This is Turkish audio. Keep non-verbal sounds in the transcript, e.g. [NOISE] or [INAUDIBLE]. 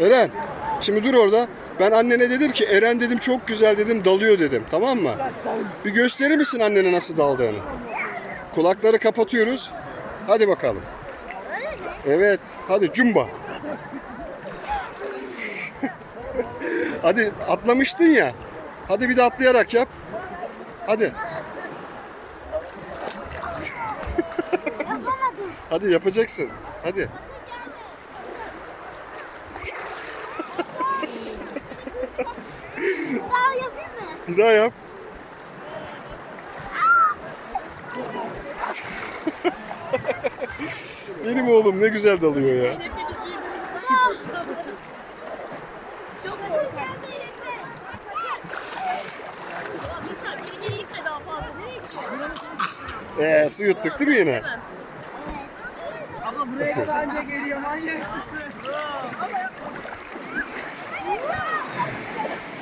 Eren. Şimdi dur orada. Ben annene dedim ki Eren dedim çok güzel dedim dalıyor dedim. Tamam mı? Bir gösterir misin annene nasıl daldığını? Kulakları kapatıyoruz. Hadi bakalım. Evet. Hadi cumba. [LAUGHS] Hadi atlamıştın ya. Hadi bir de atlayarak yap. Hadi. Hadi yapacaksın. Hadi. Daha yapayım mı? Bir daha yap. [LAUGHS] Benim oğlum ne güzel dalıyor ya. Korkarım. Ee, su yuttuk değil mi yine? Abla buraya bence geliyor manyak.